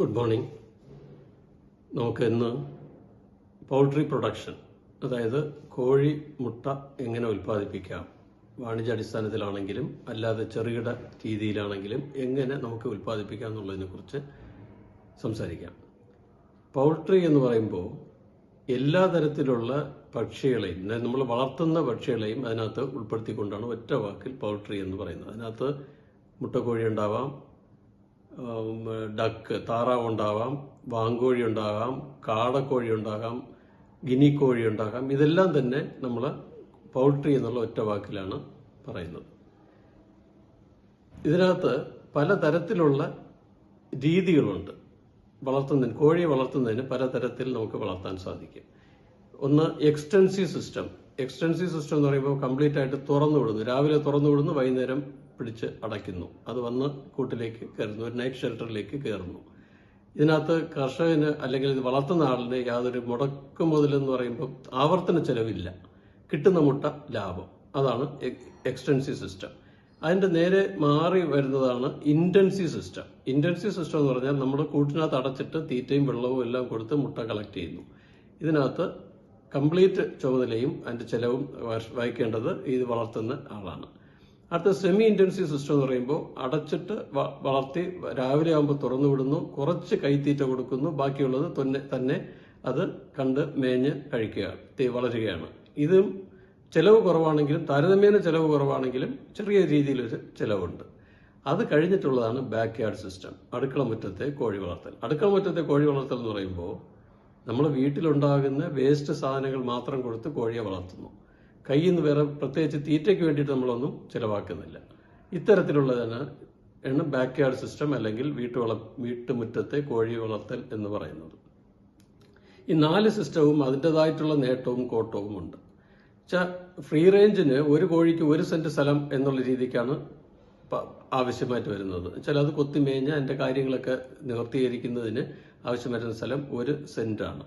Good morning. നമുക്ക് ഇന്ന് poultry production അതായത് കോഴി മുട്ട എങ്ങനെ ഉൽപ്പാദിപ്പിക്കാം വാണിജ്യാടിസ്ഥാനത്തിലാണെങ്കിലും അല്ലാതെ ചെറുകിട രീതിയിലാണെങ്കിലും എങ്ങനെ നമുക്ക് ഉൽപ്പാദിപ്പിക്കാം എന്നുള്ളതിനെക്കുറിച്ച് സംസാരിക്കാം. പൗൾട്രി എന്ന് പറയുമ്പോൾ എല്ലാ തരത്തിലുള്ള പക്ഷികളെയും നമ്മൾ വളർത്തുന്ന പക്ഷികളെയും അതിനകത്ത് ഉൾപ്പെടുത്തിക്കൊണ്ടാണ് ഒറ്റ വാക്കിൽ പൗൾട്രി എന്ന് പറയുന്നത്. അതിനകത്ത് മുട്ടക്കോഴി ഉണ്ടാവാം ഡക്ക് താറാവ് ഉണ്ടാവാം വാങ്കോഴി ഉണ്ടാകാം കാടക്കോഴി ഉണ്ടാകാം ഗിനിക്കോഴി ഉണ്ടാകാം. ഇതെല്ലാം തന്നെ നമ്മൾ പൗൾട്രി എന്നുള്ള ഒറ്റ വാക്കിലാണ് പറയുന്നത്. ഇതിനകത്ത് പലതരത്തിലുള്ള രീതികളുണ്ട്. വളർത്തുന്നതിന് കോഴിയെ വളർത്തുന്നതിന് പലതരത്തിൽ നമുക്ക് വളർത്താൻ സാധിക്കും. ഒന്ന് എക്സ്റ്റൻസീവ് സിസ്റ്റം. എക്സ്റ്റൻസീവ് സിസ്റ്റം എന്ന് പറയുമ്പോൾ കംപ്ലീറ്റ് ആയിട്ട് തുറന്നു വിടുന്നു. രാവിലെ തുറന്നു വിടുന്നു വൈകുന്നേരം പിടിച്ച് അടയ്ക്കുന്നു. അത് വന്ന് കൂട്ടിലേക്ക് കയറുന്നു. ഒരു നൈറ്റ് ഷെൽട്ടറിലേക്ക് കയറുന്നു. ഇതിനകത്ത് കർഷകന് അല്ലെങ്കിൽ ഇത് വളർത്തുന്ന ആളിന് യാതൊരു മുടക്കു മുതലെന്ന് പറയുമ്പോൾ ആവർത്തന ചെലവില്ല. കിട്ടുന്ന മുട്ട ലാഭം. അതാണ് എക്സ്റ്റൻസീവ് സിസ്റ്റം അതിന്റെ നേരെ മാറി വരുന്നതാണ് ഇന്റൻസീവ് സിസ്റ്റം ഇന്റൻസീവ് സിസ്റ്റം എന്ന് പറഞ്ഞാൽ നമ്മുടെ കൂട്ടിനകത്ത് അടച്ചിട്ട് തീറ്റയും വെള്ളവും എല്ലാം കൊടുത്ത് മുട്ട കളക്ട് ചെയ്യുന്നു. ഇതിനകത്ത് കംപ്ലീറ്റ് ചുമതലയും അതിന്റെ ചെലവും വഹ- വഹിക്കേണ്ടത് ഇത് വളർത്തുന്ന ആളാണ്. അടുത്ത സെമി ഇന്റൻസീവ് സിസ്റ്റം എന്ന് പറയുമ്പോൾ അടച്ചിട്ട് വളർത്തി രാവിലെ ആകുമ്പോൾ തുറന്നു വിടുന്നു കുറച്ച് കൈത്തീറ്റ കൊടുക്കുന്നു ബാക്കിയുള്ളത് തന്നെ തന്നെ അത് കണ്ട് മേഞ്ഞ് കഴിക്കുക വളരുകയാണ്. ഇതും ചിലവ് കുറവാണെങ്കിലും താരതമ്യേന ചിലവ് കുറവാണെങ്കിലും ചെറിയ രീതിയിലൊരു ചിലവുണ്ട്. അത് കഴിഞ്ഞിട്ടുള്ളതാണ് ബാക്ക് യാർഡ് സിസ്റ്റം അടുക്കള മുറ്റത്തെ കോഴി വളർത്തൽ. അടുക്കള മുറ്റത്തെ കോഴി വളർത്തൽ എന്ന് പറയുമ്പോൾ നമ്മൾ വീട്ടിലുണ്ടാകുന്ന വേസ്റ്റ് സാധനങ്ങൾ മാത്രം കൊടുത്ത് കോഴിയെ വളർത്തുന്നു. കയ്യിൽ നിന്ന് വേറെ പ്രത്യേകിച്ച് തീറ്റയ്ക്ക് വേണ്ടിയിട്ട് നമ്മളൊന്നും ചിലവാക്കുന്നില്ല. ഇത്തരത്തിലുള്ളതാണ് ബാക്ക് യാർഡ് സിസ്റ്റം അല്ലെങ്കിൽ വീട്ടുവള വീട്ടുമുറ്റത്തെ കോഴി വളർത്തൽ എന്ന് പറയുന്നത്. ഈ നാല് സിസ്റ്റവും അതിന്റെതായിട്ടുള്ള നേട്ടവും കോട്ടവും ഉണ്ട്. ഫ്രീ റേഞ്ചിന് ഒരു കോഴിക്ക് ഒരു സെന്റ് സ്ഥലം എന്നുള്ള രീതിക്കാണ് ആവശ്യമായിട്ട് വരുന്നത്. വെച്ചാൽ അത് കൊത്തിമേഞ്ഞ് അതിന്റെ കാര്യങ്ങളൊക്കെ നിവർത്തീകരിക്കുന്നതിന് ആവശ്യം വരുന്ന സ്ഥലം ഒരു സെന്റാണ്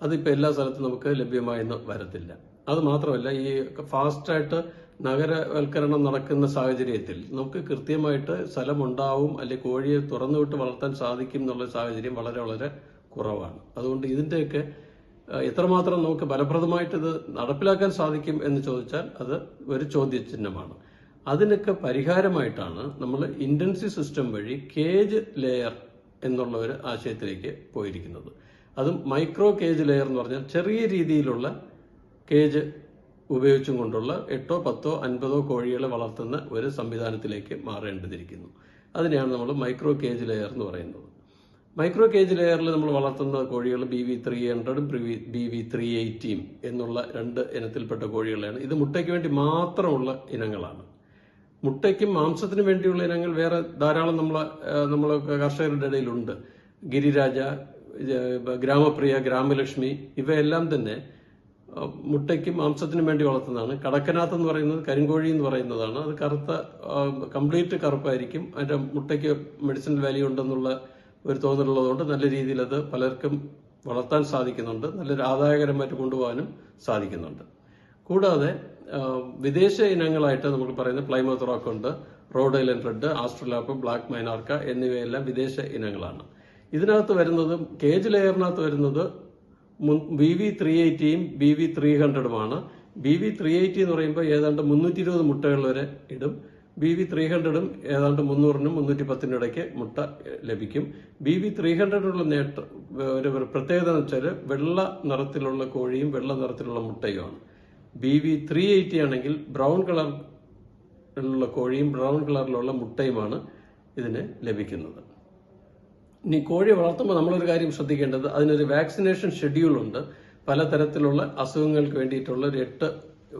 അതിപ്പോൾ എല്ലാ സ്ഥലത്തും നമുക്ക് ലഭ്യമായെന്ന് വരത്തില്ല. അത് മാത്രമല്ല ഈ ഫാസ്റ്റായിട്ട് നഗരവൽക്കരണം നടക്കുന്ന സാഹചര്യത്തിൽ നമുക്ക് കൃത്യമായിട്ട് സ്ഥലമുണ്ടാവും അല്ലെങ്കിൽ കോഴിയെ തുറന്നു വിട്ട് വളർത്താൻ സാധിക്കും എന്നുള്ള സാഹചര്യം വളരെ വളരെ കുറവാണ്. അതുകൊണ്ട് ഇതിന്റെയൊക്കെ എത്രമാത്രം നമുക്ക് ഫലപ്രദമായിട്ട് ഇത് നടപ്പിലാക്കാൻ സാധിക്കും എന്ന് ചോദിച്ചാൽ അത് ഒരു ചോദ്യചിഹ്നമാണ്. അതിനൊക്കെ പരിഹാരമായിട്ടാണ് നമ്മൾ ഇന്റൻസീവ് സിസ്റ്റം വഴി കേജ് ലെയർ എന്നുള്ള ഒരു ആശയത്തിലേക്ക് പോയിരിക്കുന്നത്. അതും മൈക്രോ കേജ് ലെയർ എന്ന് പറഞ്ഞാൽ ചെറിയ രീതിയിലുള്ള കേജ് ഉപയോഗിച്ചും കൊണ്ടുള്ള എട്ടോ പത്തോ അൻപതോ കോഴികളെ വളർത്തുന്ന ഒരു സംവിധാനത്തിലേക്ക് മാറേണ്ടതിരിക്കുന്നു. അതിനെയാണ് നമ്മൾ മൈക്രോ കേജ് ലെയർ എന്ന് പറയുന്നത്. മൈക്രോ കേജ് ലെയറിൽ നമ്മൾ വളർത്തുന്ന കോഴികൾ ബി വി ത്രീ ഹൺഡ്രഡും ബി വി ത്രീ എയ്റ്റിയും എന്നുള്ള രണ്ട് ഇനത്തിൽപ്പെട്ട കോഴികളാണ് ഇത് മുട്ടയ്ക്ക് വേണ്ടി മാത്രമുള്ള ഇനങ്ങളാണ്. മുട്ടയ്ക്കും മാംസത്തിനും വേണ്ടിയുള്ള ഇനങ്ങൾ വേറെ ധാരാളം നമ്മൾ നമ്മൾ കർഷകരുടെ ഇടയിലുണ്ട്. ഗിരിരാജ ഗ്രാമപ്രിയ ഗ്രാമലക്ഷ്മി ഇവയെല്ലാം തന്നെ മുട്ടയ്ക്കും മാംസത്തിനും വേണ്ടി വളർത്തുന്നതാണ്. കടക്കനാഥ് എന്ന് പറയുന്നത് കരിങ്കോഴി എന്ന് പറയുന്നതാണ്. അത് കറുത്ത കംപ്ലീറ്റ് കറുപ്പായിരിക്കും. അതിന്റെ മുട്ടയ്ക്ക് മെഡിസിനൽ വാല്യൂ ഉണ്ടെന്നുള്ള ഒരു തോന്നലുള്ളതുകൊണ്ട് നല്ല രീതിയിൽ അത് പലർക്കും വളർത്താൻ സാധിക്കുന്നുണ്ട്. നല്ലൊരു ആദായകരമായിട്ട് കൊണ്ടുപോകാനും സാധിക്കുന്നുണ്ട്. കൂടാതെ വിദേശ ഇനങ്ങളായിട്ട് നമ്മൾ പറയുന്ന പ്ലൈമത്ത് റോക്ക് ഉണ്ട് Rhode Island red Australorp black Minorca എന്നിവയെല്ലാം വിദേശ ഇനങ്ങളാണ്. ഇതിനകത്ത് വരുന്നത് കേജ് ലെയറിനകത്ത് വരുന്നത് ബി വി ത്രീ എയ്റ്റിയും ബി വി ത്രീ ഹൺഡ്രഡുമാണ് ബി വി ത്രീ എയ്റ്റി എന്ന് പറയുമ്പോൾ ഏതാണ്ട് മുന്നൂറ്റി ഇരുപത് മുട്ടകൾ വരെ ഇടും. ബി വി ത്രീ ഹൺഡ്രഡും ഏതാണ്ട് മുന്നൂറിനും മുന്നൂറ്റി പത്തിനും ഇടയ്ക്ക് മുട്ട ലഭിക്കും. ബി വി ത്രീ ഹൺഡ്രഡിനുള്ള നേട്ടം ഒരു പ്രത്യേകത എന്ന് വെച്ചാൽ വെള്ള നിറത്തിലുള്ള കോഴിയും വെള്ള നിറത്തിലുള്ള മുട്ടയുമാണ്. ബി വി ത്രീ എയ്റ്റി ആണെങ്കിൽ ബ്രൗൺ കളറിലുള്ള കോഴിയും ബ്രൗൺ കളറിലുള്ള മുട്ടയുമാണ് ഇതിന് ലഭിക്കുന്നത്. ഇനി കോഴി വളർത്തുമ്പോൾ നമ്മളൊരു കാര്യം ശ്രദ്ധിക്കേണ്ടത് അതിനൊരു വാക്സിനേഷൻ ഷെഡ്യൂൾ ഉണ്ട് പലതരത്തിലുള്ള അസുഖങ്ങൾക്ക് വേണ്ടിയിട്ടുള്ള ഒരു എട്ട്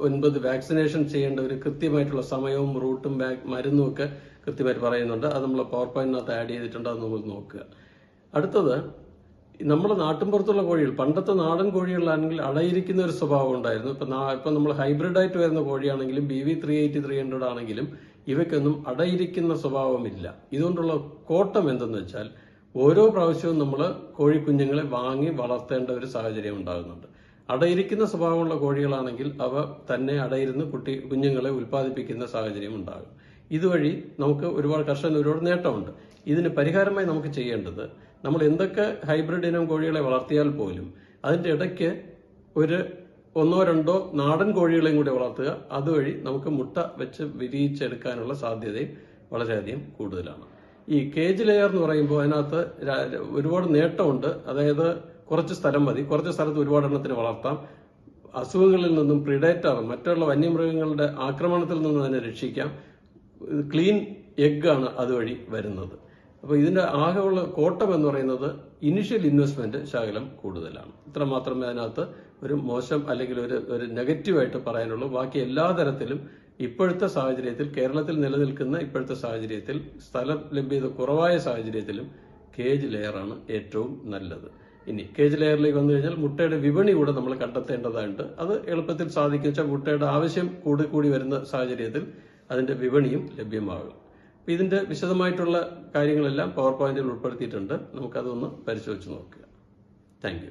ഒൻപത് വാക്സിനേഷൻ ചെയ്യേണ്ട ഒരു കൃത്യമായിട്ടുള്ള സമയവും റൂട്ടും മരുന്നും ഒക്കെ കൃത്യമായിട്ട് പറയുന്നുണ്ട്. അത് നമ്മൾ പവർ പോയിന്റിനകത്ത് ആഡ് ചെയ്തിട്ടുണ്ട്. അത് നമ്മൾ നോക്കുക. അടുത്തത് നമ്മുടെ നാട്ടിൻപുറത്തുള്ള കോഴികൾ പണ്ടത്തെ നാടൻ കോഴികളാണെങ്കിൽ അടയിരിക്കുന്ന ഒരു സ്വഭാവം ഉണ്ടായിരുന്നു. ഇപ്പൊ ഇപ്പം നമ്മൾ ഹൈബ്രിഡ് ആയിട്ട് വരുന്ന കോഴിയാണെങ്കിലും B V three eighty three hundred ആണെങ്കിലും ഇവയ്ക്കൊന്നും അടയിരിക്കുന്ന സ്വഭാവമില്ല. ഇതുകൊണ്ടുള്ള കോട്ടം എന്തെന്ന് വെച്ചാൽ ഓരോ പ്രാവശ്യവും നമ്മൾ കോഴിക്കുഞ്ഞുങ്ങളെ വാങ്ങി വളർത്തേണ്ട ഒരു സാഹചര്യം ഉണ്ടാകുന്നുണ്ട്. അടയിരിക്കുന്ന സ്വഭാവമുള്ള കോഴികളാണെങ്കിൽ അവ തന്നെ അടയിരുന്ന് കുട്ടി കുഞ്ഞുങ്ങളെ ഉൽപ്പാദിപ്പിക്കുന്ന സാഹചര്യം ഉണ്ടാകും. ഇതുവഴി നമുക്ക് ഒരുപാട് കർഷകന് ഒരുപാട് നേട്ടമുണ്ട്. ഇതിന് പരിഹാരമായി നമുക്ക് ചെയ്യേണ്ടത് നമ്മൾ എന്തൊക്കെ ഹൈബ്രിഡ് ഇനം കോഴികളെ വളർത്തിയാൽ പോലും അതിന്റെ ഇടയ്ക്ക് ഒരു ഒന്നോ രണ്ടോ നാടൻ കോഴികളെയും കൂടി വളർത്തുക. അതുവഴി നമുക്ക് മുട്ട വെച്ച് വിരിയിച്ചെടുക്കാനുള്ള സാധ്യതയും വളരെയധികം കൂടുതലാണ്. ഈ കേജ് ലെയർ എന്ന് പറയുമ്പോൾ അതിനകത്ത് ഒരുപാട് നേട്ടമുണ്ട്. അതായത് കുറച്ച് സ്ഥലം മതി. കുറച്ച് സ്ഥലത്ത് ഒരുപാട് എണ്ണത്തിന് വളർത്താം. അസുഖങ്ങളിൽ നിന്നും പ്രിഡേറ്റർ മറ്റുള്ള വന്യമൃഗങ്ങളുടെ ആക്രമണത്തിൽ നിന്നും അതിനെ രക്ഷിക്കാം. ക്ലീൻ എഗ് ആണ് അതുവഴി വരുന്നത്. അപ്പോൾ ഇതിന്റെ ആകെയുള്ള കോട്ടം എന്ന് പറയുന്നത് ഇനിഷ്യൽ ഇൻവെസ്റ്റ്മെന്റ് ശകലം കൂടുതലാണ്. ഇത്ര മാത്രമേ അതിനകത്ത് ഒരു മോശം അല്ലെങ്കിൽ ഒരു ഒരു നെഗറ്റീവായിട്ട് പറയാനുള്ളൂ. ബാക്കി എല്ലാ തരത്തിലും ഇപ്പോഴത്തെ സാഹചര്യത്തിൽ കേരളത്തിൽ നിലനിൽക്കുന്ന ഇപ്പോഴത്തെ സാഹചര്യത്തിൽ സ്ഥലം ലഭ്യത കുറവായ സാഹചര്യത്തിലും കേജ് ലെയറാണ് ഏറ്റവും നല്ലത്. ഇനി കേജ് ലെയറിലേക്ക് വന്നു കഴിഞ്ഞാൽ മുട്ടയുടെ വിപണി കൂടെ നമ്മൾ കണ്ടെത്തേണ്ടതായിട്ട് അത് എളുപ്പത്തിൽ സാധിക്കും വെച്ചാൽ മുട്ടയുടെ ആവശ്യം കൂടി കൂടി വരുന്ന സാഹചര്യത്തിൽ അതിന്റെ വിപണിയും ലഭ്യമാകും. ഇതിന്റെ വിശദമായിട്ടുള്ള കാര്യങ്ങളെല്ലാം പവർ പോയിന്റിൽ ഉൾപ്പെടുത്തിയിട്ടുണ്ട്. നമുക്കതൊന്ന് പരിശോധിച്ച് നോക്കുക. താങ്ക്